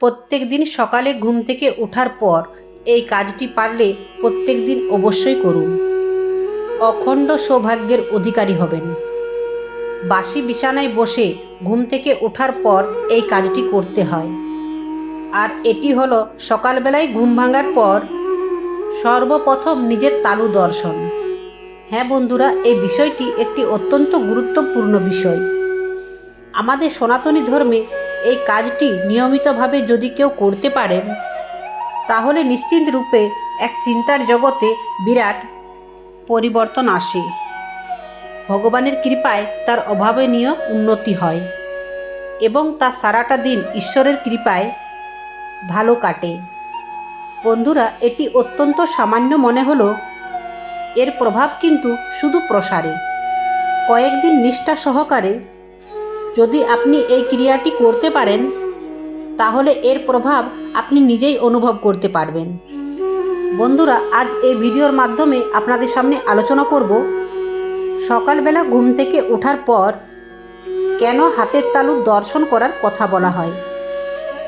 প্রত্যেক দিন সকালে ঘুম থেকে ওঠার পর এই কাজটি পারলে প্রত্যেক দিন অবশ্যই করুন। অখণ্ড সৌভাগ্যের অধিকারী হবেন। বাসি বিছানায় বসে ঘুম থেকে ওঠার পর এই কাজটি করতে হয়। আর এটি হলো সকালবেলায় ঘুম ভাঙার পর সর্বপ্রথম নিজের তালু দর্শন। হ্যাঁ বন্ধুরা, এই বিষয়টি একটি অত্যন্ত গুরুত্বপূর্ণ বিষয়। আমাদের সনাতনী ধর্মে এই কাজটি নিয়মিতভাবে যদি কেউ করতে পারেন, তাহলে নিশ্চিন্ত রূপে এক চিন্তার জগতে বিরাট পরিবর্তন আসে। ভগবানের কৃপায় তার অভাবনীয় উন্নতি হয় এবং তার সারাটা দিন ঈশ্বরের কৃপায় ভালো কাটে। বন্ধুরা, এটি অত্যন্ত সামান্য মনে হলো। এর প্রভাব কিন্তু শুধু প্রসারে। কয়েকদিন নিষ্ঠা সহকারে যদি আপনি এই ক্রিয়াটি করতে পারেন, তাহলে এর প্রভাব আপনি নিজেই অনুভব করতে পারবেন। বন্ধুরা, আজ এই ভিডিওর মাধ্যমে আপনাদের সামনে আলোচনা করব, সকালবেলা ঘুম থেকে ওঠার পর কেন হাতের তালু দর্শন করার কথা বলা হয়?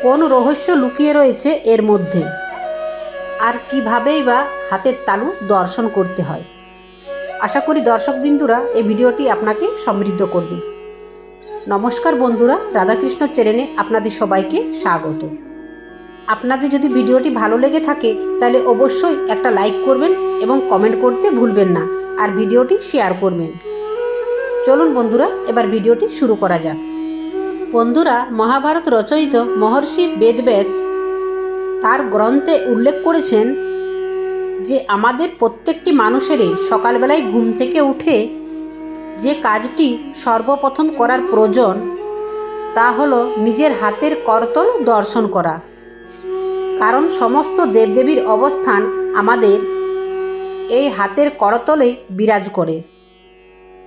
কোন রহস্য লুকিয়ে রয়েছে এর মধ্যে? আর কীভাবেই বা হাতের তালু দর্শন করতে হয়? আশা করি দর্শকবৃন্দুরা এই ভিডিওটি আপনাকে সমৃদ্ধ করবে। নমস্কার বন্ধুরা, রাধাকৃষ্ণ চ্যানেলে আপনাদের সবাইকে স্বাগত। আপনাদের যদি ভিডিওটি ভালো লেগে থাকে, তাহলে অবশ্যই একটা লাইক করবেন এবং কমেন্ট করতে ভুলবেন না, আর ভিডিওটি শেয়ার করবেন। চলুন বন্ধুরা, এবার ভিডিওটি শুরু করা যাক। বন্ধুরা, মহাভারত রচয়িত মহর্ষি বেদব্যাস তার গ্রন্থে উল্লেখ করেছেন যে, আমাদের প্রত্যেকটি মানুষেরই সকালবেলায় ঘুম থেকে উঠে যে কাজটি সর্বপ্রথম করার প্রয়োজন, তা হলো নিজের হাতের করতল দর্শন করা। কারণ সমস্ত দেবদেবীর অবস্থান আমাদের এই হাতের করতলে বিরাজ করে।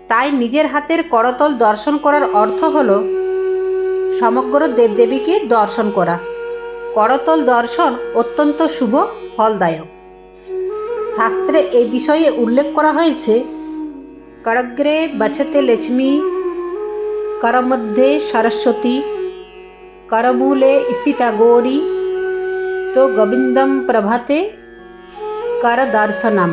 তাই নিজের হাতের করতল দর্শন করার অর্থ হল সমগ্র দেবদেবীকে দর্শন করা। করতল দর্শন অত্যন্ত শুভ, ফলদায়ক। শাস্ত্রে এই বিষয়ে উল্লেখ করা হয়েছে করগ্রে বছতে লক্ষ্মী করমধ্যে সরস্বতী করমূলে স্থিতা গৌরী তো গোবিন্দম প্রভাতে কর দর্শনম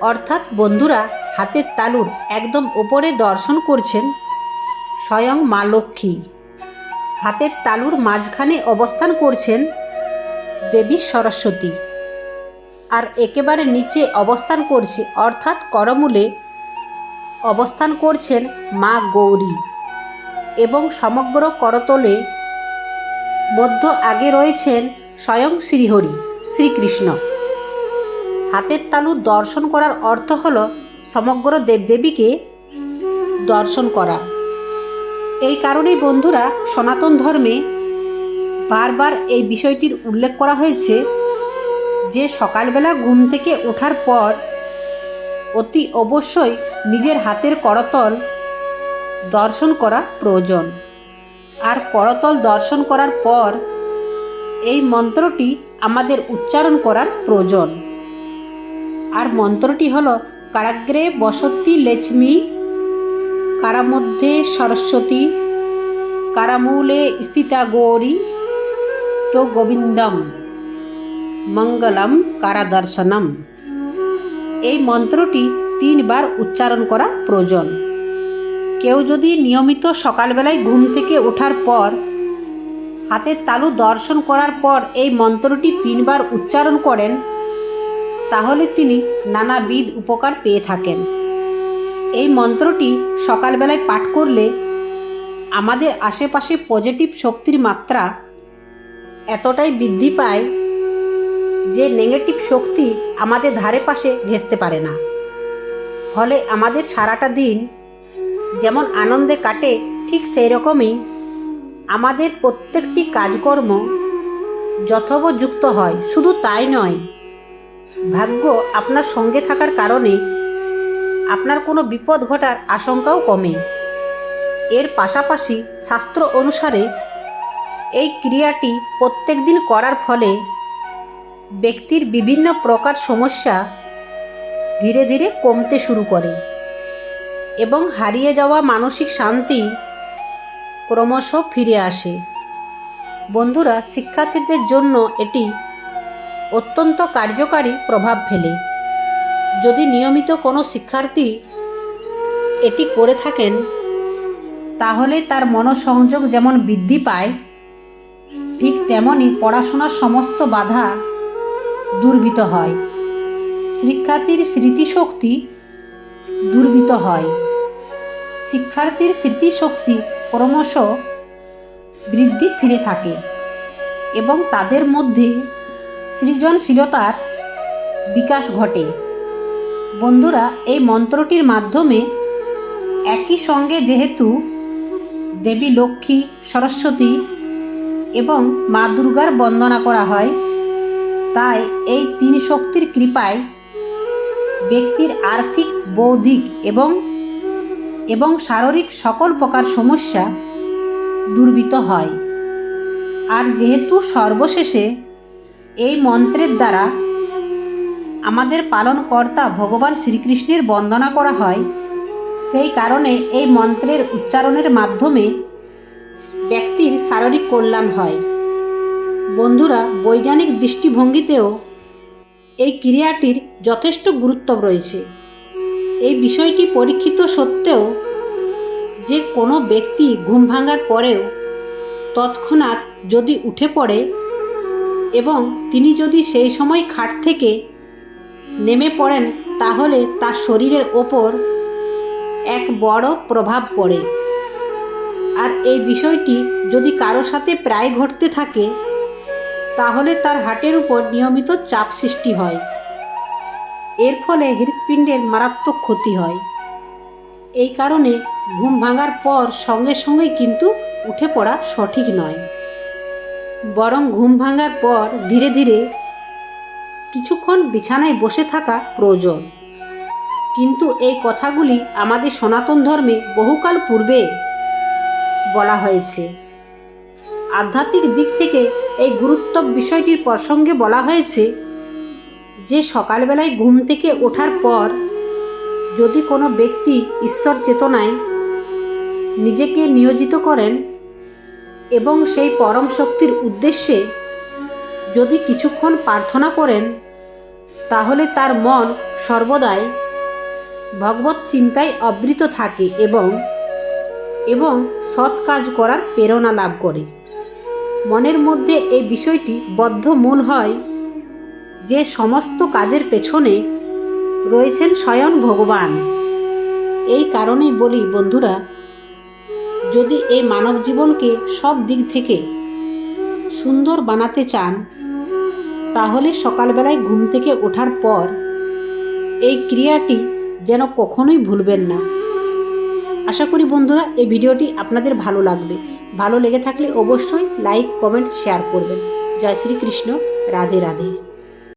অর্থাৎ বন্ধুরা হাতের তালুর একদম ওপরে দর্শন করছেন স্বয়ং মা লক্ষ্মী। হাতের তালুর মাঝখানে অবস্থান করছেন দেবী সরস্বতী। আর একেবারে নিচে অবস্থান করছে, অর্থাৎ করমূলে অবস্থান করছেন মা গৌরী এবং সমগ্র করতলে মধ্য আগে রয়েছেন স্বয়ং শ্রীহরি, শ্রীকৃষ্ণ। হাতের তালু দর্শন করার অর্থ হল সমগ্র দেবদেবীকে দর্শন করা। এই কারণেই বন্ধুরা সনাতন ধর্মে বারবার এই বিষয়টির উল্লেখ করা হয়েছে যে সকালবেলা ঘুম থেকে ওঠার পর অতি অবশ্যই নিজের হাতের করতল দর্শন করা প্রয়োজন। আর করতল দর্শন করার পর এই মন্ত্রটি আমাদের উচ্চারণ করার প্রয়োজন। আর মন্ত্রটি হল, কারাগ্রে বসতি লক্ষ্মী কারামধ্যে সরস্বতী, কারামূলে স্থিতা গৌরী, তো গোবিন্দম, মঙ্গলম কারাদর্শনম। এই মন্ত্রটি তিনবার উচ্চারণ করা প্রয়োজন। কেউ যদি নিয়মিত সকালবেলায় ঘুম থেকে ওঠার পর হাতের তালু দর্শন করার পর এই মন্ত্রটি তিনবার উচ্চারণ করেন, তাহলে তিনি নানাবিধ উপকার পেয়ে থাকেন। এই মন্ত্রটি সকালবেলায় পাঠ করলে আমাদের আশেপাশে পজিটিভ শক্তির মাত্রা এতটাই বৃদ্ধি পায় যে নেগেটিভ শক্তি আমাদের ধারে পাশে ঘেঁচতে পারে না। ফলে আমাদের সারাটা দিন যেমন আনন্দে কাটে, ঠিক সেই রকমই আমাদের প্রত্যেকটি কাজকর্ম যথোপযুক্ত হয়। শুধু তাই নয়, ভাগ্য আপনার সঙ্গে থাকার কারণে আপনার কোনো বিপদ ঘটার আশঙ্কাও কমে। এর পাশাপাশি শাস্ত্র অনুসারে এই ক্রিয়াটি প্রত্যেক দিন করার ফলে ব্যক্তির বিভিন্ন প্রকার সমস্যা ধীরে ধীরে কমতে শুরু করে এবং হারিয়ে যাওয়া মানসিক শান্তি ক্রমশ ফিরে আসে। বন্ধুরা, শিক্ষার্থীদের জন্য এটি অত্যন্ত কার্যকারী প্রভাব ফেলে। যদি নিয়মিত কোনো শিক্ষার্থী এটি করে থাকেন, তাহলে তার মনোসংযোগ যেমন বৃদ্ধি পায়, ঠিক তেমনই পড়াশোনার সমস্ত বাধা দূরীভূত হয়। শিক্ষার্থীর স্মৃতিশক্তি দূরীভূত হয়। শিক্ষার্থীর স্মৃতিশক্তি ক্রমশ বৃদ্ধি ফিরে থাকে এবং তাদের মধ্যে সৃজনশীলতার বিকাশ ঘটে। বন্ধুরা, এই মন্ত্রটির মাধ্যমে একই সঙ্গে যেহেতু দেবী লক্ষ্মী, সরস্বতী এবং মা দুর্গার বন্দনা করা হয় তাই এই তিন শক্তির কৃপায় ব্যক্তির আর্থিক, বৌদ্ধিক এবং এবং শারীরিক সকল প্রকার সমস্যা দূরীভূত হয়। আর যেহেতু সর্বশেষে এই মন্ত্রের দ্বারা আমাদের পালনকর্তা ভগবান শ্রীকৃষ্ণের বন্দনা করা হয়, সেই কারণে এই মন্ত্রের উচ্চারণের মাধ্যমে ব্যক্তির শারীরিক কল্যাণ হয়। বন্ধুরা, বৈজ্ঞানিক দৃষ্টিভঙ্গিতেও এই ক্রিয়াটির যথেষ্ট গুরুত্ব রয়েছে। এই বিষয়টি পরীক্ষিত সত্ত্বেও যে কোনো ব্যক্তি ঘুম ভাঙার পরেও তৎক্ষণাৎ যদি উঠে পড়ে এবং তিনি যদি সেই সময় খাট থেকে নেমে পড়েন, তাহলে তার শরীরের ওপর এক বড় প্রভাব পড়ে। আর এই বিষয়টি যদি কারও সাথে প্রায় ঘটতে থাকে তাহলে তার হার্টের উপর নিয়মিত চাপ সৃষ্টি হয়। এর ফলে হৃৎপিণ্ডের মারাত্মক ক্ষতি হয়। এই কারণে ঘুম ভাঙার পর সঙ্গে সঙ্গেই কিন্তু উঠে পড়া সঠিক নয়। বরং ঘুম ভাঙার পর ধীরে ধীরে কিছুক্ষণ বিছানায় বসে থাকা প্রয়োজন। কিন্তু এই কথাগুলি আমাদের সনাতন ধর্মে বহুকাল পূর্বে বলা হয়েছে। আধ্যাত্মিক দিক থেকে এই গুরুত্ব বিষয়টির প্রসঙ্গে বলা হয়েছে যে সকালবেলায় ঘুম থেকে ওঠার পর যদি কোনো ব্যক্তি ঈশ্বর চেতনায় নিজেকে নিয়োজিত করেন এবং সেই পরম শক্তির উদ্দেশ্যে যদি কিছুক্ষণ প্রার্থনা করেন, তাহলে তার মন সর্বদাই ভগবত চিন্তায় আবৃত থাকে এবং এবং সৎ কাজ করার প্রেরণা লাভ করে। মনের মধ্যে এই বিষয়টি বদ্ধমূল হয় যে সমস্ত কাজের পেছনে রয়েছেন স্বয়ং ভগবান। এই কারণেই বলি, বন্ধুরা, যদি এই মানব জীবনকে সব দিক থেকে সুন্দর বানাতে চান, তাহলে সকালবেলায় ঘুম থেকে ওঠার পর এই ক্রিয়াটি যেন কখনোই ভুলবেন না। আশা করি বন্ধুরা এই ভিডিওটি আপনাদের ভালো লাগবে। ভালো লেগে থাকলে অবশ্যই লাইক, কমেন্ট, শেয়ার করবেন। জয় শ্রীকৃষ্ণ। রাধে রাধে।